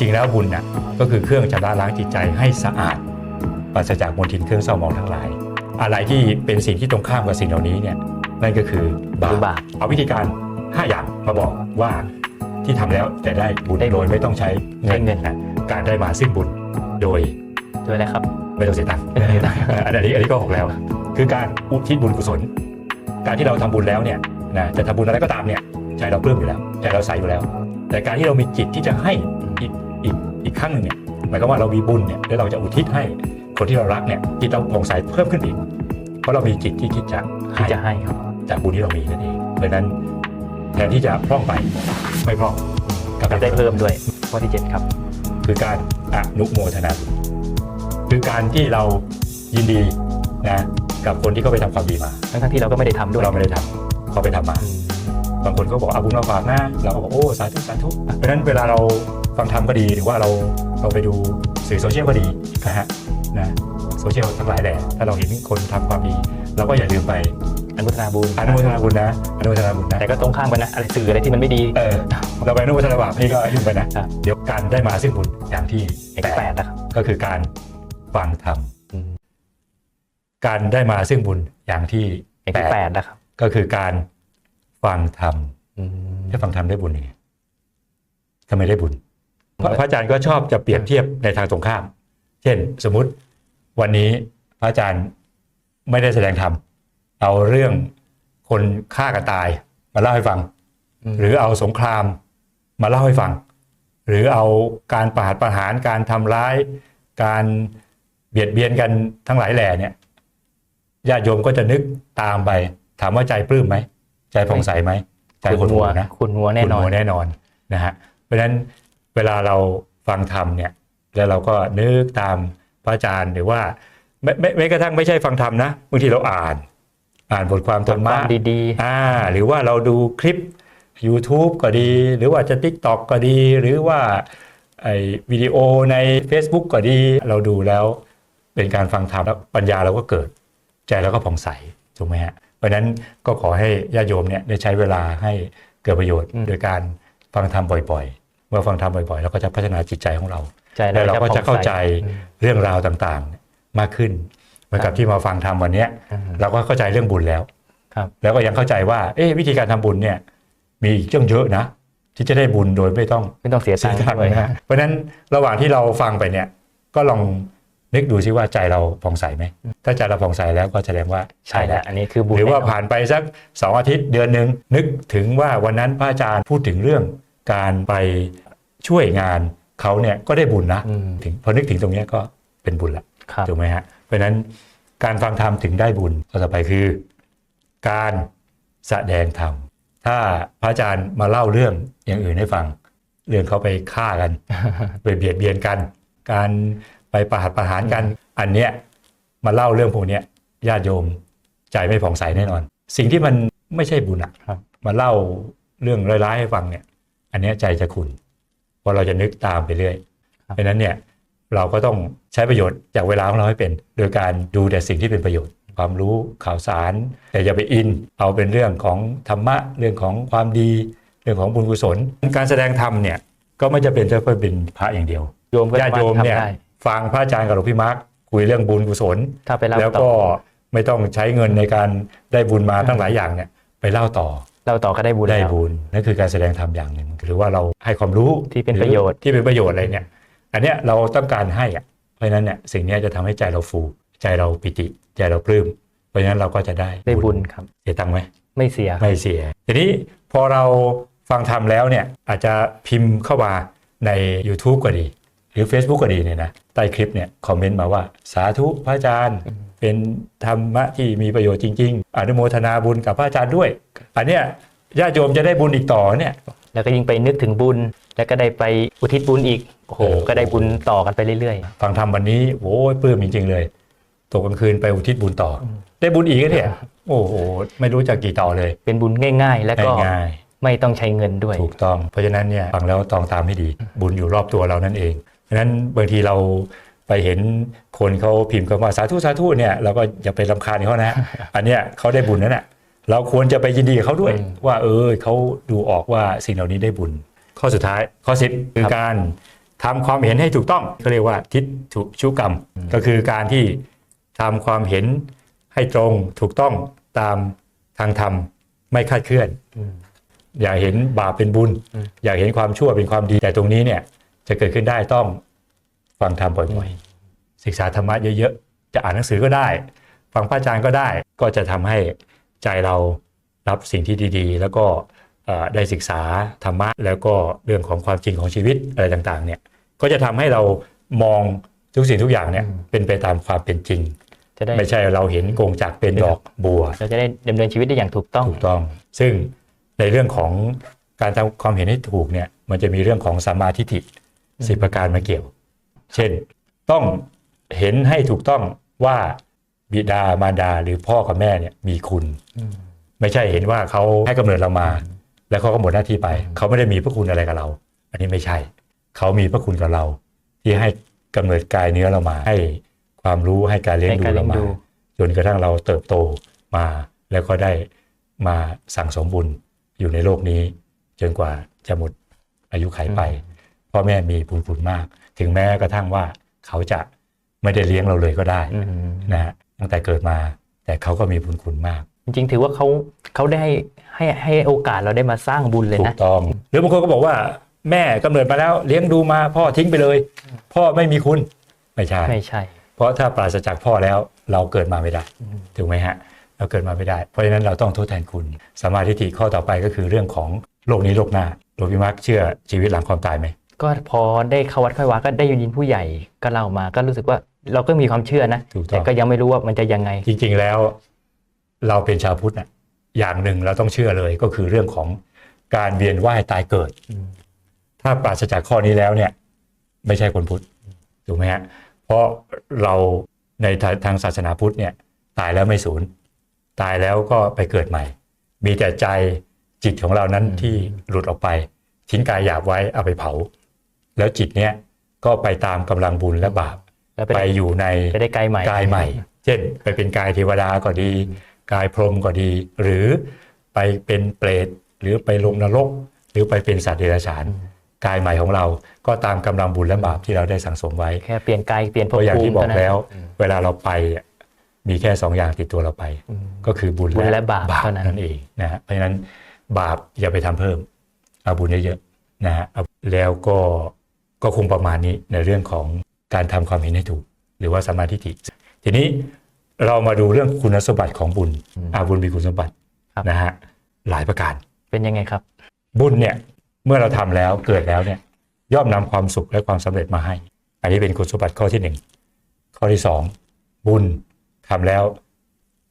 ริงๆแล้วบุญน่ะก็คือเครื่องชำระล้างจิตใจให้สะอาดปราศจากมลทินเครื่องเศร้าหมองทั้งหลาย อะไรที่เป็นสิ่งที่ตรงข้ามกับสิ่งเหล่านี้เนี่ยนั่นก็คือบาคือปบาป เอาวิธีการ 5 อย่างมาบอกว่าที่ทำแล้วจะได้บุญได้บุญโดยไม่ต้องใช้ใช้เงินะการได้มาซึ่งบุญโดยด้วยอะไรครับ ไม่ต้องเสียตังค์ไม่ต้องเสียตังค์อันนี้อันนี้ก็ออกแล้ว คือการอุทิศบุญกุศล การที่เราทำบุญแล้วเนี่ยนะจะทำบุญอะไรก็ตามเนี่ยใจเราปลื้มอยู่แล้วใจเราใสอยู่แล้ว แต่การที่เรามีจิตที่จะให้ อีกอีกอีกขั้นหนึ่งเนี่ยหมายความว่าเรามีบุญเนี่ยแล้วเราจะอุทิศให้คนที่เรารักเนี่ยจิตเราผ่องใสเพิ่มขึ้นอีก เพราะเรามีจิตที่คิดจะที่ให้จะให้ครับจากบุญที่เรามีนั่นเองเพราะฉะนั้นแทนที่จะพร่องไปไม่พร่องกลับได้เพิ่มด้วยข้อที่ 7 ครับ คือการอนุโมทนาบุญคือการที่เรายินดีนะกับคนที่เขาไปทำความดีมา ทั้งๆที่เราก็ไม่ได้ทำด้วยเราไม่ได้ทำเขาไปทำมาอืมบางคนก็บอกเอาบุญมาฝากนะเราก็บอกโอ้สาธุสาธุเพราะฉะนั้นเวลาเรา ฟังธรรมก็ดีหรือว่าเราเราไปดูสื่อโซเชียลก็ดีนะฮะนะโซเชียลทั้งหลายแหละถ้าเราเห็นคนทำความดีเราก็อย่าลืมไปอนุโมทนาบุญอนุโมทนาบุญนะอนุโมทนาบุญนะแต่ก็ตรงข้ามกันนะอะไรสื่ออะไรที่มันไม่ดีเออเราไปอนุโมทนาบาปนี่ก็ยุ่งไปนะครับเดี๋ยวการได้มาซึ่งบุญอย่างที่อย่างที่แปดนะครับก็คือการฟังธรรมอืมการได้มาซึ่งบุญอย่างที่อย่างที่แปดนะครับก็คือการฟังธรรมอืมถ้าฟังธรรมได้บุญยังไงทำไมได้บุญเพราะพระอาจารย์ก็ชอบจะเปรียบเทียบในทางตรงข้าม เช่น สมมุติวันนี้พระอาจารย์ไม่ได้แสดงธรรมเอาเรื่องคนฆ่ากันตายมาเล่าให้ฟังอืมหรือเอาสงครามมาเล่าให้ฟัง หรือเอาการประหารประหารการทำร้าย การเบียดเบียนกันทั้งหลายแหล่เนี่ยญาติโยมก็จะนึกตามไป ถามว่าใจปลื้มไหม ใจผ่องใสไหมใจคุณหดหัหูวนะคุณหัวแน่นอนคุณหัวแน่นอนนะฮะเพราะฉะนั้น เวลาเราฟังธรรมเนี่ยแล้วเราก็นึกตามพระอาจารย์หรือว่าไม่ไม่ไม่กระทั่งไม่ใช่ฟังธรรมนะบางทีเราอ่าน อ่านบทความธรรมะดีอ่าหรือว่าเราดูคลิป YouTube ก็ดี หรือว่าจะ TikTok ก็ดี หรือว่าไอวิดีโอใน Facebook ก็ดี เราดูแล้วเป็นการฟังธรรมแล้วปัญญาเราก็เกิด ใจเราก็ผ่องใสถูกไหมฮะเพราะฉะนั้นก็ขอให้ญาติโยมเนี่ยได้ใช้เวลาให้เกิดประโยชน์ โดยการฟังธรรมบ่อยๆ เมื่อฟังธรรมบ่อยๆเราก็จะพัฒนาจิตใจของเราๆใจแล้วเราก็จะเข้าใจอืมเรื่องราวต่างๆมากขึ้นเหมือนกับที่มาฟังธรรมวันเนี้ยอืมเราก็เข้าใจเรื่องบุญแล้วครับแล้วก็ยังเข้าใจว่าเอ๊ะวิธีการทำบุญเนี่ยมีอีกเรื่องเยอะนะที่จะได้บุญโดยไม่ต้องไม่ต้องเสียเสีตัยงค์ตังค์ด้วยนะฮะเพราะฉะนั้นระหว่างที่เราฟังไปเนี่ยก็ลองนึกดูซิว่าใจเราผ่องใสไหม ถ้าใจเราผ่องใสแล้วก็แสดงว่าใช่ใช่แล้แล้ววอันนี้คือบุญหรือว่าแน่นนผ่านไปสักสองอาทิตย์เดือนหนึ่งนึกถึงว่าวันนั้นพระอาจารย์พูดถึงเรื่อง การไปช่วยงานเขาเนี่ยก็ได้บุญนะอืมถึงพอนึกถึงตรงเนี้ยก็เป็นบุญละครับถูกไหมฮะเพราะฉะนั้นการฟังธรรมถึงได้บุญข้อต่อไปคือ การแสดงธรรมถ้าพระอาจารย์มาเล่าเรื่องอย่างอื่นให้ฟัง เรื่องเขาไปฆ่ากันไปเบียดเบียนกัน การไปประหัตประหารกัน อันเนี้ยมาเล่าเรื่องพวกเนี้ยญาติโยมใจไม่ผ่องใสแน่นอน สิ่งที่มันไม่ใช่บุญอะครับมาเล่าเรื่องร้ายๆให้ฟังเนี่ย อันเนี้ยใจจะขุนเพราะเราจะนึกตามไปเรื่อยเพราะฉะนั้นเนี่ยเราก็ต้องใช้ประโยชน์จากเวลาของเราให้เป็น โดยการดูแต่สิ่งที่เป็นประโยชน์ ความรู้ข่าวสาร แต่อย่าไปอิน เอาเป็นเรื่องของธรรมะเรื่องของความดี เรื่องของบุญกุศล การแสดงธรรมเนี่ยก็ไม่จะเป็นจะเป็นพระอย่างเดียวโยมก็ญาติโยมเนี่ยทำได้ฟังพระอาจารย์กับหลวงพี่มาร์คคุยเรื่องบุญกุศลถ้าไปเล่าแล้วต่อก็ไม่ต้องใช้เงินในการได้บุญมาตั้งหลายอย่างเนี่ยไปเล่าต่อ เล่าต่อก็ได้บุญได้แล้ว บุญนั่นคือการแสดงธรรมอย่างหนึ่งหรือว่าเราให้ความรู้ที่เป็นหอประโยชน์ที่เป็นประโยชน์อะไรเนี่ย อันเนี้ยเราต้องการให้อะเพราะฉะนั้นเนี่ยสิ่งเนี้ยจะทำให้ใจเราฟู ใจเราปิติ ใจเราปลื้มเพราะฉะนั้นเราก็จะได้ได้บุญครับ เสียตังค์ไหม ไม่เสีย ไม่เสีย ทีนี้พอเราฟังธรรมแล้วเนี่ยอาจจะพิมพ์เข้ามาใน YouTube ก็ดี หรือ Facebook ก็ดีเนี่ยนะใต้คลิปเนี่ยคอมเมนต์มาว่าสาธุพระอาจารย์ เป็นธรรมะที่มีประโยชน์จริง ๆ อนุโมทนาบุญกับพระอาจารย์ด้วย อันเนี้ยญาติโยมจะได้บุญอีกต่อเนี่ย แล้วก็ยิ่งไปนึกถึงบุญ แล้วก็ได้ไปอุทิศบุญอีกโอ้โหเออก็ได้บุญต่อกันไปเรื่อยฟังธรรมวันนี้โอ้ยปลื้มจริงๆเลยตกกลางคืนไปอุทิศบุญต่ออได้บุญอีกแล้วเนี่ยโอ้โหไม่รู้จะกี่ต่อเลยๆเป็นบุญง่าย ๆ แล้วก็ง่ายไม่ต้องใช้เงินด้วยๆถูกต้องเพราะฉะนั้นเนี่ยฟังแล้วตองตามให้ดี บุญอยู่รอบตัวเรานั่นเองเพราะฉะนั้นบางทีเรา ไปเห็นคนเขาพิมพ์คำว่าสาธุสาธุเนี่ยเราก็อย่าไปรำคาญเขานะอันเนี้ยเขาได้บุญนั่นแหละเราควรจะไปยินดีกับเขาด้วยอืมว่าเออเขาดูออกว่าสิ่งเหล่านี้ได้บุญ ข้อสุดท้ายข้อสิบคือการทำความเห็นให้ถูกต้องเขาเรียกว่าทิฏฐุชุกรรม ก็คือการที่ทำความเห็นให้ตรงถูกต้องตามทางธรรมไม่คลาดเคลื่อน อยากเห็นบาปเป็นบุญ อยากเห็นความชั่วเป็นความดีแต่ตรงนี้เนี่ยจะเกิดขึ้นได้ต้อง ฟังธรรมบ่อยๆ ศึกษาธรรมะเยอะๆ จะอ่านหนังสือก็ได้ ฟังพระอาจารย์ก็ได้ ก็จะทำให้ใจเรารับสิ่งที่ดีๆ แล้วก็เอ่อได้ศึกษาธรรมะแล้วก็เรื่องของความจริงของชีวิตอะไรต่างๆเนี่ยก็จะทำให้เรามองทุกสิ่งทุกอย่างเนี่ยเป็นไปตามความเป็นจริงจะได้ไม่ใช่เราเห็นกงจากเป็นดอกบัวเราจะได้ดำเนินชีวิตได้อย่างถูกต้องถูกต้อง ซึ่งในเรื่องของการทำความเห็นให้ถูกเนี่ยมันจะมีเรื่องของสัมมาทิฏฐิสิบประการมาเกี่ยว เช่น ต้องเห็นให้ถูกต้องว่าบิดามารดาหรือพ่อกับแม่เนี่ยมีคุณ ไม่ใช่เห็นว่าเขาให้กำเนิดเรามา แล้วเขาก็หมดหน้าที่ไป เขาไม่ได้มีพระคุณอะไรกับเรา อันนี้ไม่ใช่ เขามีพระคุณกับเรา ที่ให้กำเนิดกายเนื้อเรามา ให้ความรู้ให้การเลี้ยงให้ดูการเลี้เรายงมาดูจนกระทั่งเราเติบโตมา แล้วก็ได้มาสั่งสมบุญอยู่ในโลกนี้จนกว่าจะหมดอายุไขไป พ่อแม่มีบุญคุณมาก ถึงแม้กระทั่งว่าเขาจะไม่ได้เลี้ยงเราเลยก็ได้อืมนะฮะตั้งแต่เกิดมาแต่เขาก็มีบุญคุณมาก จริงๆ ถือว่าเขาเขาได้ให้ให้ให้โอกาสเราได้มาสร้างบุญเลยถูนะกต้องหรือบางคนก็บอกว่าแม่กำเนิดมาแล้วเลี้ยงดูมาพ่อทิ้งไปเลย พ่อไม่มีคุณไม่ใช่ไม่ใช่ เพราะถ้าปราศจากพ่อแล้วเราเกิดมาไม่ได้ถูกไหมฮะเราเกิดมาไม่ได้ เพราะฉะนั้นเราต้องทดแทนคุณสมมาธิฏฐิข้อต่อไปก็คือเรื่องของโลกนี้โลกหน้าหลวงพี่มาร์คเชื่อชีวิตหลังความตายไหม ก็พอได้เข้าวัดเข้าวาก็ได้ยินผู้ใหญ่ก็เล่ามา ก็รู้สึกว่าเราก็มีความเชื่อนะถูกต้แต่องก็ยังไม่รู้ว่ามันจะยังไง จริง ๆแล้ว เราเป็นชาวพุทธน่ะอย่างหนึ่งเราต้องเชื่อเลยก็คือเรื่องของการเวียนว่ายตายเกิด ถ้าปราศจากข้อนี้แล้วเนี่ย ไม่ใช่คนพุทธถูกไหมฮะเพราะเราในทาทางศาสนาพุทธเนี่ย ตายแล้วไม่สูญตายแล้วก็ไปเกิดใหม่ มีแต่ใจจิตของเรานั้นที่หลุดออกไป ทิ้งกายหยาบไว้เอาไปเผา แล้วจิตเนี้ยก็ไปตามกำลังบุญและบาปแล้วไปอยู่ในจะได้กายใหม่กายใหม่ เช่น ไปเป็นกายเทวดาก็ดี กายพรหมก็ดี หรือไปเป็นเปรตหรือไปลงนรก หรือไปเป็นสัตว์เดรัจฉานกายใหม่ของเราก็ตามกำลังบุญและบาปที่เราได้สั่งสมไว้แค่เปลี่ยนกายเปลี่ยนเพภพราะอย่างภูที่มิบอกเท่านั้นแล้ว เวลาเราไปอะมีแค่สองอย่างติดตัวเราไป ก็คือบุญบุญและบาปบาปเท่านั้นนั่นเองนะฮะเพราะฉะนั้นบาปอย่าไปทำเพิ่มเอาบุญเยอะๆนะฮะเอาแล้วก็ ก็คงประมาณนี้ในเรื่องของการทำความเห็นให้ถูก หรือว่าสมมาธิฏฐิทีนี้เรามาดูเรื่องคุณสมบัติของบุญอาบุญมีคุณสมบัติครับนะฮะหลายประการเป็นยังไงครับ บุญเนี่ยเมื่อเราทำแล้วเกิดแล้วเนี่ยย่อมนำความสุขและความสำเร็จมาให้ อันนี้เป็นคุณสมบัติข้อที่หนึ่งข้อที่สองบุญทำแล้ว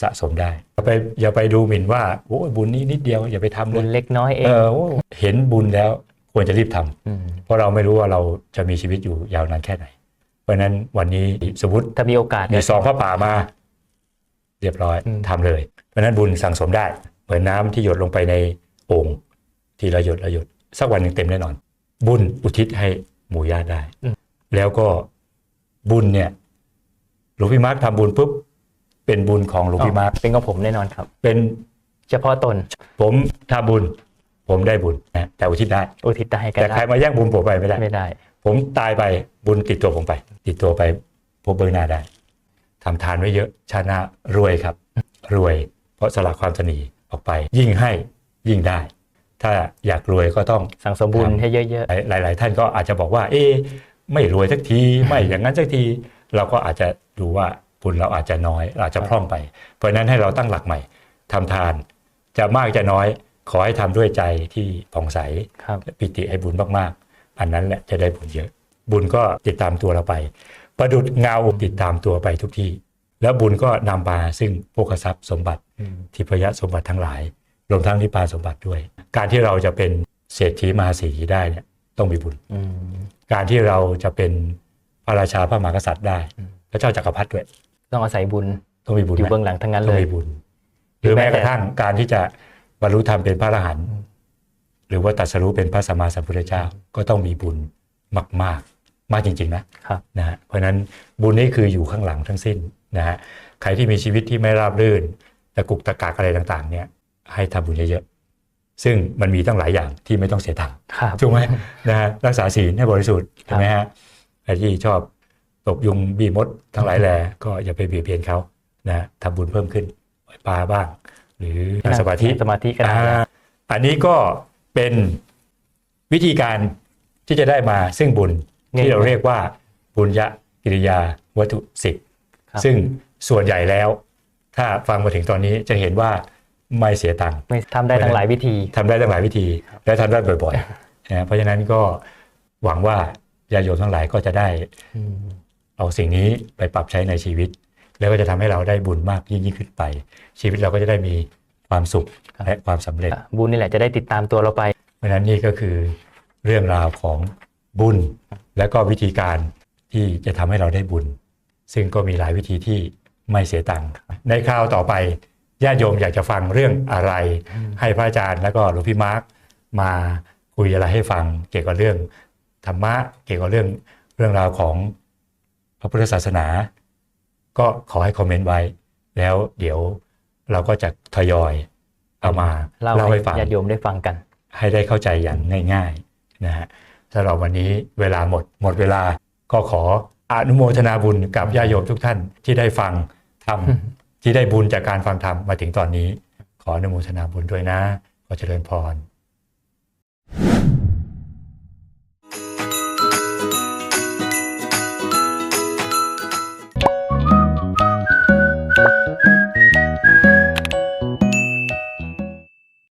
สะสมได้อย่าไปอย่าไปดูหมิ่นว่าโอ้ยบุญนี้นิดเดียวอย่าไปทำเลบุญยเล็กน้อยเองเออโอ้เห็นบุญแล้ว ควรจะรีบทำมเพราะเราไม่รู้ว่าเราจะมีชีวิตอยู่ยาวนานแค่ไหน เพราะฉะนั้นวันนี้สมมติถ้ามีโอกาสมีเนี่ยซองพระป่ามา เรียบร้อยอืมทำเลย เพราะฉะนั้นบุญสั่งสมได้ เหมือนน้ำที่หยดลงไปในโอ่งทีละหยดละหยดสักวันหนึ่งเต็มแน่นอน บุญอุทิศให้หมู่ญาติได้ แล้วก็บุญเนี่ยหลวงพี่มาร์คทำบุญปุ๊บเป็นบุญของหลวงพี่มาร์คเป็นของผมแน่นอนครับ เป็นเฉพาะตน ผมทำบุญ ผมได้บุญนะแต่อุทิศได้ อุทิศให้กันแต่ใครมาแย่งบุญผมไปไม่ได้ไม่ได้ ผมตายไปบุญติดตัวผมไป ติดตัวไปพบเบื้องหน้าได้ทำทานไว้เยอะชาติหน้ารวยครับ รวย เพราะสละความตนีออกไป ยิ่งให้ยิ่งได้ ถ้าอยากรวยก็ต้องสั่งสมบุญให้เยอะหลายหลาย ๆ ท่านก็อาจจะบอกว่า เอ๊ะไม่รวยสักทีไม่อย่างนั้นสักที เราก็อาจจะดูว่าบุญเราอาจจะน้อยเราอาจจะพร่องไป เพราะฉะนั้นให้เราตั้งหลักใหม่ทำทานจะมากจะน้อย ขอให้ทำด้วยใจที่ผ่องใสๆครับปิติให้บุญมากๆ อันนั้นแหละจะได้บุญเยอะ บุญก็ติดตามตัวเราไป ประดุดเงาติดตามตัวไปทุกที่ แล้วบุญก็นำมาซึ่งโภคทรัพย์สมบัติทิพยสมบัติทั้งหลายรวมทั้งนิพพานสมบัติด้วย การที่เราจะเป็นเศรษฐีมหาเศรษฐีได้เนี่ยต้องมีบุญอืมการที่เราจะเป็นพระราชาพระมหากษัตริย์ได้พระเจ้าจักรพรรดิด้วย ต้องอาศัยบุญต้องมีบุญอยู่ไหมเบื้องหลังทั้งนั้นต้อเลงยมีบุญ หรือแม้กระทั่งการที่จะ บรรลุธรรมเป็นพระอรหันต์หรือว่าตรัสรู้เป็นพระสัมมาสัมพุทธเจ้าก็ต้องมีบุญมากๆมากจริง ๆ นะครับนะฮะเพราะฉะนั้นบุญนี่คืออยู่ข้างหลังทั้งสิ้นนะฮะใครที่มีชีวิตที่ไม่ราบรื่นตะกุกตะกักอะไรต่าง ๆ เนี่ย ให้ทำบุญเยอะๆซึ่งมันมีตั้งหลายอย่างที่ไม่ต้องเสียตังค์ครับถูกไหมนะฮะรักษาศีลให้บริสุทธิ์ครับใช่ไหมฮะใครที่ชอบตบยุงบีมดทั้งหลายแหล่ก็อย่าไปเบียดเบียนเขานะฮะทำบุญเพิ่มขึ้นปล่อยปลาบ้าง หรือนั่งสมาธิสมาธิก็ได้อ่าอันนี้ก็เป็นวิธีการที่จะได้มาซึ่งบุญที่เราเรียกว่าบุญยกิริยาวัตถุสิบครับซึ่งส่วนใหญ่แล้ว ถ้าฟังมาถึงตอนนี้จะเห็นว่าไม่เสียตังค์ไม่ทำได้ทั้งหลายวิธีทำได้ตั้งหลายวิธี และทำได้บ่อยๆนะเพราะฉะนั้นก็หวังว่าญาติโยมทั้งหลายก็จะได้อืมเอาสิ่งนี้ไปปรับใช้ในชีวิต แล้วก็จะทำให้เราได้บุญมากยิ่งยิ่งขึ้นไป ชีวิตเราก็จะได้มีความสุขและความสำเร็จ บุญนี่แหละจะได้ติดตามตัวเราไป เพราะฉะนั้นนี่ก็คือเรื่องราวของบุญ และก็วิธีการที่จะทำให้เราได้บุญ ซึ่งก็มีหลายวิธีที่ไม่เสียตังค์ในคราวต่อไปญาติโยมอยากจะฟังเรื่องอะไร ให้พระอาจารย์แล้วก็หลวงพี่มาร์คมาคุยอะไรให้ฟังเกี่ยวกับเรื่องธรรมะเกี่ยวกับเรื่องเรื่องราวของพระพุทธศาสนา ก็ขอให้คอมเมนต์ไว้ แล้วเดี๋ยวเราก็จะทยอยเอามาเล่าเล่าให้ให้ฟังญาติโยมได้ฟังกัน ให้ได้เข้าใจอย่างง่ายๆนะฮะสำหรับวันนี้เวลาหมดหมดเวลาก็ขออนุโมทนาบุญกับญาติโยมทุกท่านที่ได้ฟังธรรมที่ได้บุญจากการฟังธรรมมาถึงตอนนี้ ขออนุโมทนาบุญด้วยนะขอเจริญพร